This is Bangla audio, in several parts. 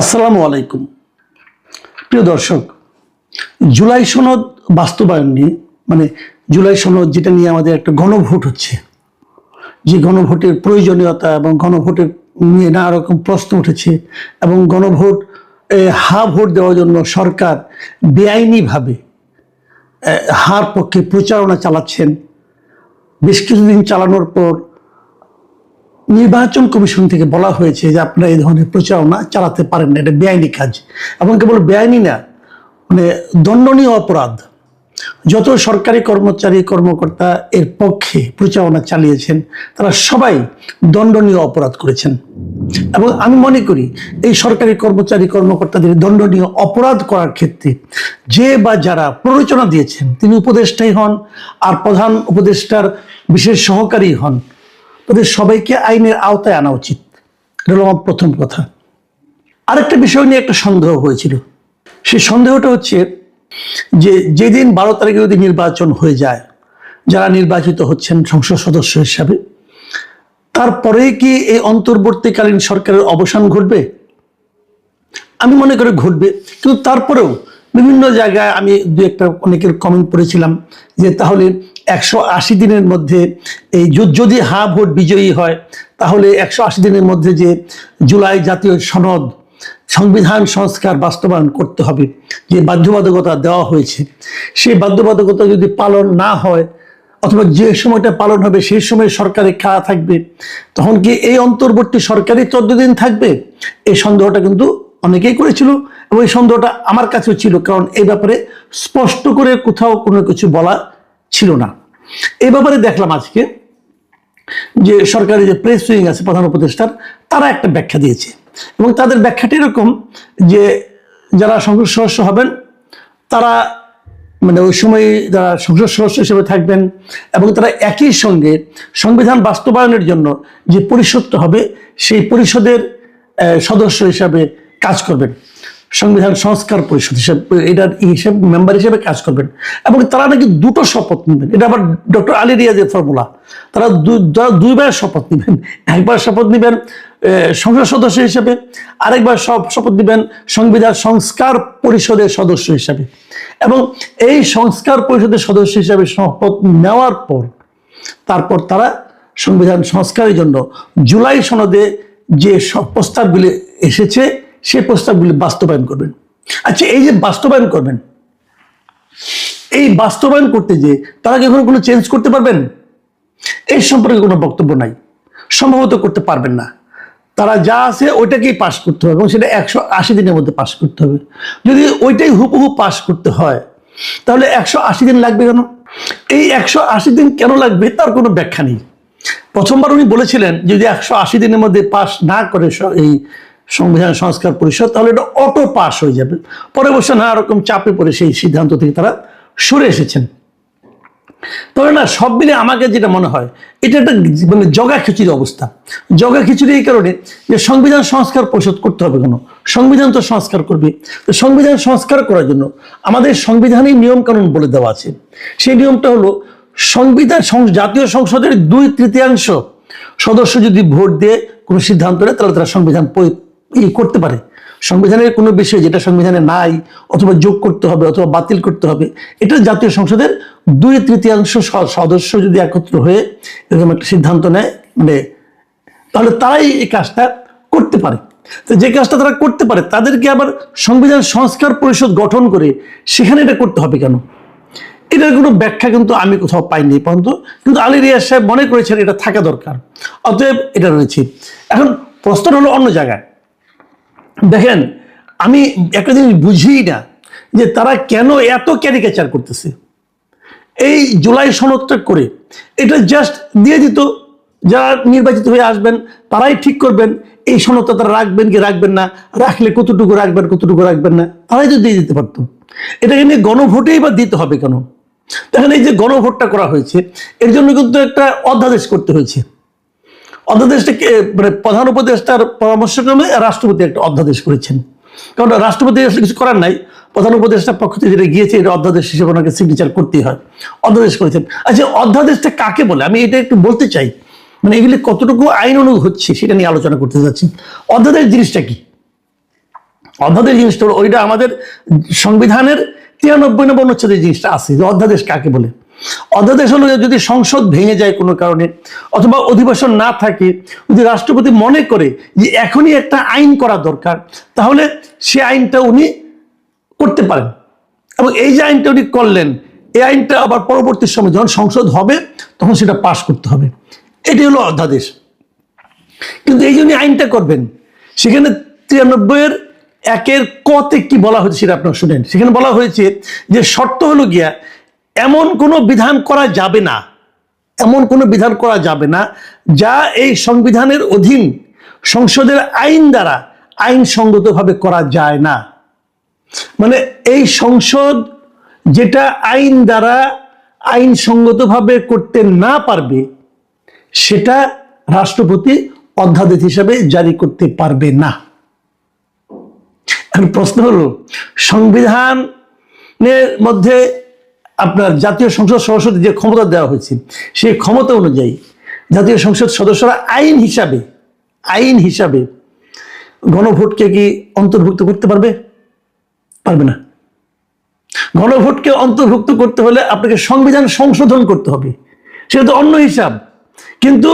আসসালামু আলাইকুম। প্রিয় দর্শক, জুলাই সনদ বাস্তবায়ন নিয়ে মানে জুলাই সনদ যেটা নিয়ে আমাদের একটা গণভোট হচ্ছে, যে গণভোটের প্রয়োজনীয়তা এবং গণভোটের নিয়ে নানা রকম প্রশ্ন উঠেছে এবং গণভোট হা ভোট দেওয়ার জন্য সরকার বেআইনিভাবে হার পক্ষে প্রচারণা চালাচ্ছেন। বেশ কিছুদিন চালানোর পর নির্বাচন কমিশন থেকে বলা হয়েছে যে আপনারা এই ধরনের প্রচারণা চালাতে পারেন না, এটা বেআইনি কাজ। এবং কেবল বেআইনি না মানে দণ্ডনীয় অপরাধ। যত সরকারি কর্মচারী, কর্মকর্তা এর পক্ষে প্রচারণা চালিয়েছেন, তারা সবাই দণ্ডনীয় অপরাধ করেছেন। এবং আমি মনে করি, এই সরকারি কর্মচারী, কর্মকর্তাদের দণ্ডনীয় অপরাধ করার ক্ষেত্রে যে বা যারা প্ররোচনা দিয়েছেন, তিনি উপদেষ্টাই হন, আর প্রধান উপদেষ্টার বিশেষ সহকারী হন। তাদের সবাইকে আইনের আওতায় আনা উচিত। এটা আমার প্রথম কথা। আরেকটা বিষয় নিয়ে একটা সন্দেহ হয়েছিল। সেই সন্দেহটা হচ্ছে যে যেদিন বারো তারিখে যদি নির্বাচন হয়ে যায়, যারা নির্বাচিত হচ্ছেন সংসদ সদস্য হিসাবে তারপরে কি এই অন্তর্বর্তীকালীন সরকারের অবসান ঘটবে? আমি মনে করি ঘটবে। কিন্তু তারপরেও বিভিন্ন জায়গায় আমি দু একটা অনেকের কমেন্ট পড়েছিলাম যে তাহলে একশো আশি দিনের মধ্যে এই যদি হা ভোট বিজয়ী হয়, তাহলে একশো আশি দিনের মধ্যে যে জুলাই জাতীয় সনদ, সংবিধান সংস্কার বাস্তবায়ন করতে হবে, যে বাধ্যবাধকতা দেওয়া হয়েছে, সেই বাধ্যবাধকতা যদি পালন না হয়, অথবা যে সময়টা পালন হবে, সেই সময় সরকারে খাওয়া থাকবে, তখন কি এই অন্তর্বর্তী সরকারি চোদ্দ দিন থাকবে? এই সন্দেহটা কিন্তু অনেকেই করেছিল, এবং এই সন্দেহটা আমার কাছেও ছিল, কারণ এই ব্যাপারে স্পষ্ট করে কোথাও কোনো কিছু বলা ছিল না। এই ব্যাপারে দেখলাম আজকে যে সরকারি যে প্রেস উইং আছে প্রধান উপদেষ্টার, তারা একটা ব্যাখ্যা দিয়েছে। এবং তাদের ব্যাখ্যাটা এরকম যে যারা সংসদ সদস্য হবেন, তারা মানে ওই সময় যারা সংসদ সদস্য হিসেবে থাকবেন এবং তারা একই সঙ্গে সংবিধান বাস্তবায়নের জন্য যে পরিষদটা হবে, সেই পরিষদের সদস্য হিসাবে কাজ করবেন। সংবিধান সংস্কার পরিষদ হিসাবে এটার হিসেবে মেম্বার হিসেবে কাজ করবেন। এবং তারা নাকি দুটো শপথ নেবেন। এটা আবার ডক্টর আলী রিয়াজের ফর্মুলা তারা দুইবার শপথ নেবেন। একবার শপথ নেবেন সংসদ সদস্য হিসেবে, আরেকবার সব শপথ নেবেন সংবিধান সংস্কার পরিষদের সদস্য হিসাবে। এবং এই সংস্কার পরিষদের সদস্য হিসাবে শপথ নেওয়ার পর, তারপর তারা সংবিধান সংস্কারের জন্য জুলাই সনদে যে সব প্রস্তাবগুলি এসেছে সেই প্রস্তাবগুলি বাস্তবায়ন করবেন। আচ্ছা এই যে বাস্তবায়ন করবেন, এই বাস্তবায়ন করতে যে তারা কি কোনো চেঞ্জ করতে পারবেন? এই সম্পর্কে কোনো বক্তব্য নাই। সম্ভবত করতে পারবেন না। তারা যা আছে ওইটাকেই পাশ করতে হবে এবং সেটা একশো আশি দিনের মধ্যে পাশ করতে হবে। যদি ওইটাই হুবহু পাশ করতে হয়, তাহলে একশো আশি দিন লাগবে কেন? এই একশো আশি দিন কেন লাগবে তার কোনো ব্যাখ্যা নেই। প্রথমবার উনি বলেছিলেন যদি একশো আশি দিনের মধ্যে পাশ না করে এই সংবিধান সংস্কার পরিষদ, তাহলে এটা অটো পাস হয়ে যাবে। পরে অবশ্য নানা রকম চাপে পড়ে সেই সিদ্ধান্ত থেকে তারা সরে এসেছেন। তবে না, সব মিলে আমাকে যেটা মনে হয়, এটা একটা মানে জগা খিচুড়ি অবস্থা। জগা খিচুড়ি এই কারণে যে সংবিধান সংস্কার পরিষদ করতে হবে কেন? সংবিধান তো সংস্কার করবে। তো সংবিধান সংস্কার করার জন্য আমাদের সংবিধানেই নিয়ম কানুন বলে দেওয়া আছে। সেই নিয়মটা হলো সংবিধান জাতীয় সংসদের দুই তৃতীয়াংশ সদস্য যদি ভোট দিয়ে কোনো সিদ্ধান্ত নেয়, তাহলে তারা সংবিধান ই করতে পারে। সংবিধানের কোনো বিষয় যেটা সংবিধানে নাই অথবা যোগ করতে হবে অথবা বাতিল করতে হবে, এটা জাতীয় সংসদের দুই তৃতীয়াংশ সদস্য যদি একত্র হয়ে এরকম একটা সিদ্ধান্ত নেয় মানে তাহলে তারাই এই কাজটা করতে পারে। তো যে কাজটা তারা করতে পারে, তাদেরকে আবার সংবিধান সংস্কার পরিষদ গঠন করে সেখানে এটা করতে হবে কেন? এটার কোনো ব্যাখ্যা কিন্তু আমি কোথাও পাইনি পর্যন্ত, কিন্তু আলী রিয়াজ সাহেব মনে করেছেন এটা থাকা দরকার। অতএব এটা রয়েছে। এখন প্রশ্ন হলো অন্য জায়গায়। দেখেন, আমি একটা জিনিস বুঝি না যে তারা কেন এত ক্যারিকেচার করতেছে। এই জুলাই সনদটা করে এটা জাস্ট দিয়ে দিত, যারা নির্বাচিত হয়ে আসবেন, তারাই ঠিক করবেন, এই সনদটা তারা রাখবেন কি রাখবেন না, রাখলে কতটুকু রাখবেন কতটুকু রাখবেন না, তারাই তো দিয়ে দিতে পারতো। এটাকে নিয়ে গণভোটেই বা দিতে হবে কেন? দেখেন, এই যে গণভোটটা করা হয়েছে, এর জন্য কিন্তু একটা অধ্যাদেশ করতে হয়েছে। অধ্যাদেশটাকে মানে প্রধান উপদেষ্টার পরামর্শক্রমে রাষ্ট্রপতি একটা অধ্যাদেশ করেছেন। কারণ রাষ্ট্রপতি আসলে কিছু করার নাই, প্রধান উপদেষ্টার পক্ষ থেকে যেটা গিয়েছে, এটা অধ্যাদেশ হিসেবে ওনাকে সিগনেচার করতেই হয়। অধ্যাদেশ করেছেন। আচ্ছা অধ্যাদেশটা কাকে বলে? আমি এটা একটু বলতে চাই। মানে এগুলি কতটুকু আইন অনুগ হচ্ছে সেটা নিয়ে আলোচনা করতে যাচ্ছি। অধ্যাদেশ জিনিসটা কি? অধ্যাদেশ জিনিসটা ওইটা আমাদের সংবিধানের তিরানব্বই নম্বর অনুচ্ছেদের জিনিসটা আছে। যে অধ্যাদেশ কাকে বলে? অধ্যাদেশ হলো যদি সংসদ ভেঙে যায় কোনো কারণে, অথবা অধিবেশন না থাকে, যদি রাষ্ট্রপতি মনে করে যে এখনই একটা আইন করা দরকার, তাহলে সে আইনটা উনি করতে পারেন। এবং এই যে আইনটা উনি করলেন, এই আইনটা আবার পরবর্তী সময় যখন সংসদ হবে, তখন সেটা পাশ করতে হবে। এটি হলো অধ্যাদেশ। কিন্তু এই জন্য আইনটা করবেন, সেখানে তিরানব্বইয়ের একের কতে কি বলা হয়েছে সেটা আপনার শুনেন। সেখানে বলা হয়েছে যে শর্ত হলো গিয়া এমন কোনো বিধান করা যাবে না, এমন কোনো বিধান করা যাবে না যা এই সংবিধানের অধীন সংসদের আইন দ্বারা আইনসঙ্গতভাবে করা যায় না। মানে এই সংসদ যেটা আইন দ্বারা আইনসঙ্গতভাবে করতে না পারবে, সেটা রাষ্ট্রপতি অধ্যাদেশ হিসাবে জারি করতে পারবে না। প্রশ্ন হলো, সংবিধানের মধ্যে আপনার জাতীয় সংসদ সদস্যদের যে ক্ষমতা দেওয়া হয়েছে সেই ক্ষমতা অনুযায়ী জাতীয় সংসদ সদস্যরা আইন হিসাবে আইন হিসাবে গণভোটকে কি অন্তর্ভুক্ত করতে পারবে? পারবে না। গণভোটকে অন্তর্ভুক্ত করতে হলে আপনাকে সংবিধান সংশোধন করতে হবে। সেটা তো অন্য হিসাব। কিন্তু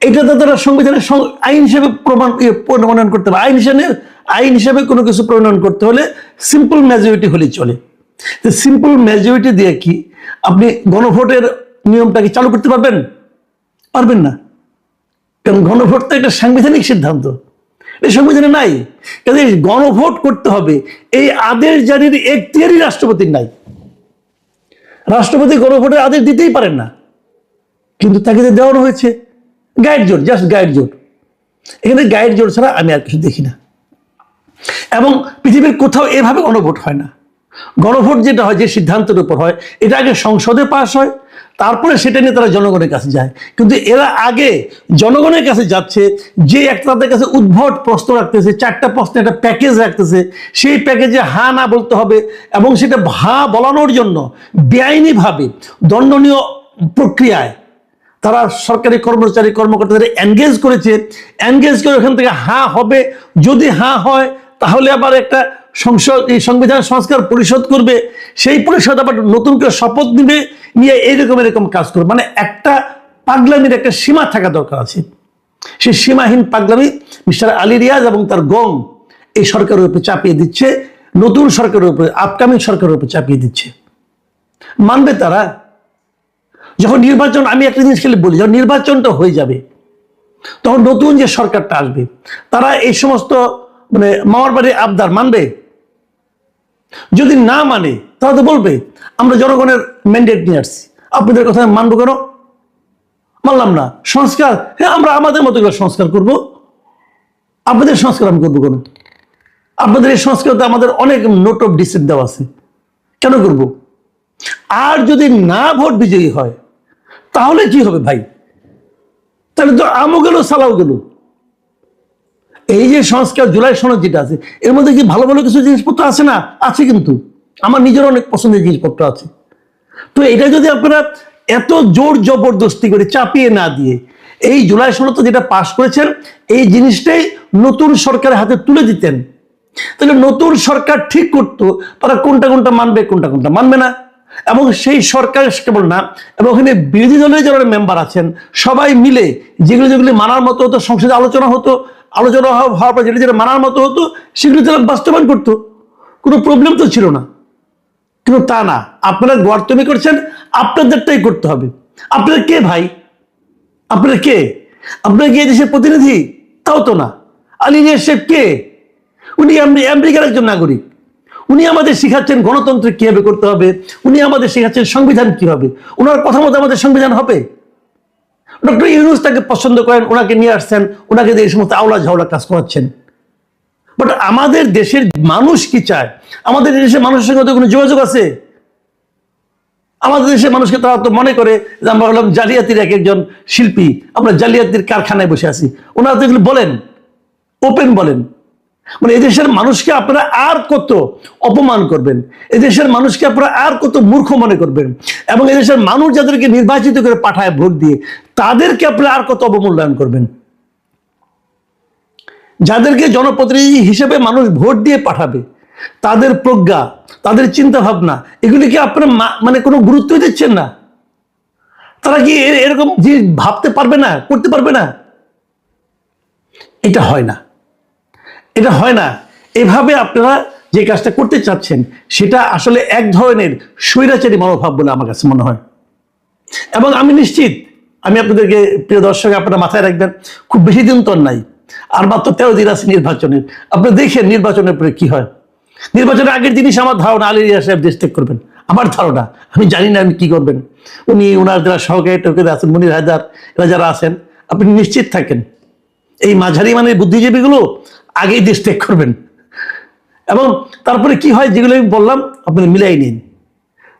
এটা তো তারা সংবিধানের আইন হিসেবে প্রমাণ ইয়ে, প্রণয়ন করতে হবে। আইন হিসেবে আইন হিসেবে কোনো কিছু প্রণয়ন করতে হলে সিম্পল মেজরিটি হলেই চলে। সিম্পল মেজরিটি দিয়ে কি আপনি গণভোটের নিয়মটা কি চালু করতে পারবেন? পারবেন না। কারণ গণভোট তো একটা সাংবিধানিক সিদ্ধান্ত। এই সংবিধানে নাই। কাজে গণভোট করতে হবে। এই আদেশ জারির এখতিয়ারই রাষ্ট্রপতির নাই। রাষ্ট্রপতি গণভোটের আদেশ দিতেই পারেন না। কিন্তু তাকে যে দেওয়ানো হয়েছে গাইড জোট জাস্ট গাইড জোট এখানে গাইড জোট ছাড়া আমি আর কিছু দেখি না। এবং পৃথিবীর কোথাও এভাবে গণভোট হয় না। গণভোট যেটা হয়, যে সিদ্ধান্তের উপর হয়, এটা আগে সংসদে পাশ হয়, তারপরে সেটা নিয়ে তারা জনগণের কাছে যায়। কিন্তু এরা আগে জনগণের কাছে যাচ্ছে, যে একটা তাদের কাছে উদ্ভট প্রশ্ন রাখতেছে, চারটা প্রশ্ন একটা প্যাকেজ রাখতেছে, সেই প্যাকেজে হা না বলতে হবে এবং সেটা হা বলানোর জন্য বেআইনিভাবে দণ্ডনীয় প্রক্রিয়ায় তারা সরকারি কর্মচারী কর্মকর্তাদের এনগেজ করেছে। এনগেজ করে ওখান থেকে হ্যাঁ হবে, যদি হ্যাঁ হয়, তাহলে আবার একটা সংসদ, এই সংবিধান সংস্কার পরিষদ করবে, সেই পরিষদ আবার নতুন করে শপথ নিবে, নিয়ে এইরকম এরকম কাজ করবে। মানে একটা পাগলামির একটা সীমা থাকা দরকার আছে। সেই সীমাহীন পাগলামি মিস্টার আলী রিয়াজ এবং তার গং এই সরকারের উপরে চাপিয়ে দিচ্ছে, নতুন সরকারের উপরে আপকামিং সরকারের উপরে চাপিয়ে দিচ্ছে। মানবে তারা? যখন নির্বাচন, আমি একটা জিনিস খালি বলি, যখন নির্বাচনটা হয়ে যাবে, তখন নতুন যে সরকারটা আসবে, তারা এই সমস্ত মানে মামার বাড়ির আবদার মানবে? যদি না মানে তারা তো বলবে, আমরা জনগণের ম্যান্ডেট নিয়ে আসছি। আপনাদের কথা মানবো কেন? মানলাম না। সংস্কার হ্যাঁ আমরা আমাদের মতো করে সংস্কার করব। আপনাদের সংস্কার আমি করব কেন? আপনাদের এই সংস্কারতে আমাদের অনেক নোট অফ ডিসিট দেওয়া আছে। কেন করব? আর যদি না ভোট বিজয়ী হয়, তাহলে কি হবে ভাই? তাহলে তো আমও গেল, সালাও গেল। এই যে সংস্কার জুলাই সনদ যেটা আছে, এর মধ্যে কি ভালো ভালো কিছু জিনিসপত্র আছে না? আছে কিন্তু। আমার নিজের অনেক পছন্দের জিনিসপত্র আছে। তো এটা যদি আপনারা এত জোর জবরদস্তি করে চাপিয়ে না দিয়ে, এই জুলাই সনদ যেটা পাশ করেছেন, এই জিনিসটাই নতুন সরকারের হাতে তুলে দিতেন। তাহলে নতুন সরকার ঠিক করতো, তারা কোনটা কোনটা মানবে, কোনটা কোনটা মানবে না। এবং সেই সরকার কেবল না, এবং ওখানে বিরোধী দলের যারা মেম্বার আছেন, সবাই মিলে যেগুলো যেগুলি মানার মতো হতো, সংসদে আলোচনা হতো আলোচনা হওয়ার পর যেটা যেটা মানার মতো হতো, সেগুলো তারা বাস্তবায়ন করতো, কোনো প্রবলেম তো ছিল না। কিন্তু তা না, আপনারা গর্তমি করছেন, আপনাদেরটাই করতে হবে। আপনারা কে ভাই? আপনারা কে? আপনারা কি দেশের প্রতিনিধি? তাও তো না। আলী রিয়াজ সাহেব কে? উনি আম- আমেরিকার একজন নাগরিক। উনি আমাদের শিখাচ্ছেন গণতন্ত্র কীভাবে করতে হবে। উনি আমাদের শেখাচ্ছেন সংবিধান কি হবে ওনার কথা মতো আমাদের সংবিধান হবে? ডক্টর ইউনুস তাকে পছন্দ করেন, ওনাকে নিয়ে আসছেন, ওনাকে এই সমস্ত আওলা ঝাওলা কাজ করাচ্ছেন। বাট আমাদের দেশের মানুষ কি চায়? আমাদের দেশের মানুষের সঙ্গে তো কোনো যোগাযোগ আছে? আমাদের দেশের মানুষকে তারা তো মনে করে যে আমরা হলাম জালিয়াতির এক একজন শিল্পী, আমরা জালিয়াতির কারখানায় বসে আছি। ওনারা তো বলেন, ওপেন বলেন। মানে এদেশের মানুষকে আপনারা আর কত অপমান করবেন? এদেশের মানুষকে আপনারা আর কত মূর্খ মনে করবেন? এবং এদেশের মানুষ যাদেরকে নির্বাচিত করে পাঠায় ভোট দিয়ে, তাদেরকে আপনারা আর কত অবমূল্যায়ন করবেন? যাদেরকে জনপ্রতিনিধি হিসেবে মানুষ ভোট দিয়ে পাঠাবে, তাদের প্রজ্ঞা, তাদের চিন্তা ভাবনা এগুলিকে আপনারা মানে কোনো গুরুত্বই দিচ্ছেন না? তারা কি এরকম যে ভাবতে পারবে না, করতে পারবে না? এটা হয় না। এটা হয় না। এভাবে আপনারা যে কাজটা করতে চাচ্ছেন, সেটা আসলে এক ধরনের স্বৈরাচারী মনোভাব বলে আমার কাছে মনে হয়। এবং আমি নিশ্চিত, আমি আপনাদেরকে প্রিয় দর্শক, আপনারা মাথায় রাখবেন, খুব বেশি দিন তো নাই। আর মাত্র তেরো দিন আছে নির্বাচনের। আপনি দেখেন নির্বাচনের পরে কি হয়। নির্বাচনের আগের জিনিস আমার ধারণা আলী রিয়া সাহেব দেশ ত্যাগ করবেন। আমার ধারণা, আমি জানি না আমি কি করবেন। উনি ওনার যারা সহকারী টহকারী আছেন, মনির হায়দার এরা যারা আছেন, আপনি নিশ্চিত থাকেন। এই মাঝারি মানে বুদ্ধিজীবীগুলো আগেই দেশ ত্যাগ করবেন। এবং তারপরে কি হয়, যেগুলো আমি বললাম আপনি মিলাই নিন।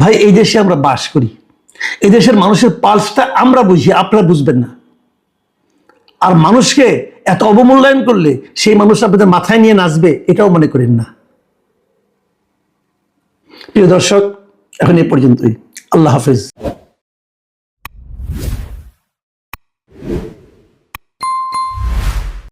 ভাই, এই দেশে আমরা বাস করি। এই দেশের মানুষের পালসটা আমরা বুঝি, আপনারা বুঝবেন না। আর মানুষকে এত অবমূল্যায়ন করলে সেই মানুষ আপনাদের মাথায় নিয়ে নাচবে, এটাও মনে করেন না। প্রিয় দর্শক, এখন এ পর্যন্তই। আল্লাহ হাফেজ।